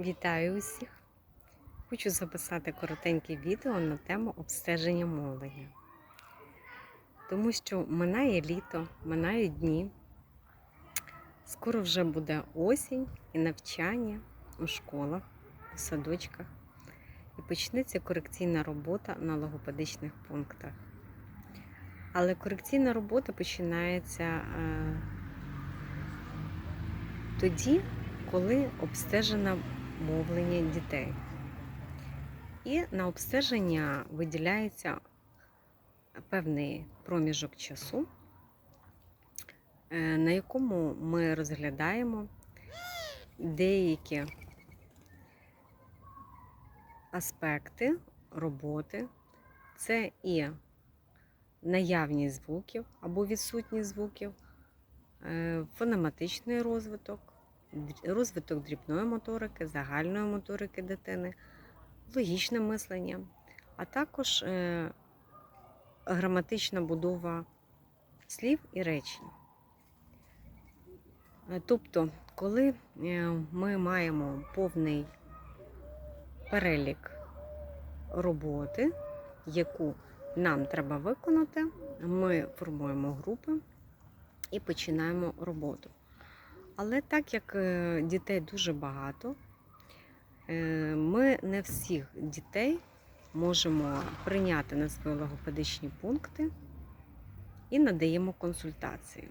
Вітаю усіх! Хочу записати коротеньке відео на тему обстеження мовлення. Тому що минає літо, минають дні. Скоро вже буде осінь і навчання у школах, у садочках. І почнеться корекційна робота на логопедичних пунктах. Але корекційна робота починається е, тоді, коли обстежено мовлення дітей. І на обстеження виділяється певний проміжок часу, е, на якому ми розглядаємо деякі аспекти роботи. Це і наявність звуків або відсутність звуків, е, фонематичний розвиток, розвиток дрібної моторики, загальної моторики дитини, логічне мислення, а також е, граматична будова слів і речень. Е, Тобто, коли е, ми маємо повний перелік роботи, яку нам треба виконати, ми формуємо групи і починаємо роботу. Але так як е, дітей дуже багато, е, ми не всіх дітей можемо прийняти на свої логопедичні пункти і надаємо консультації.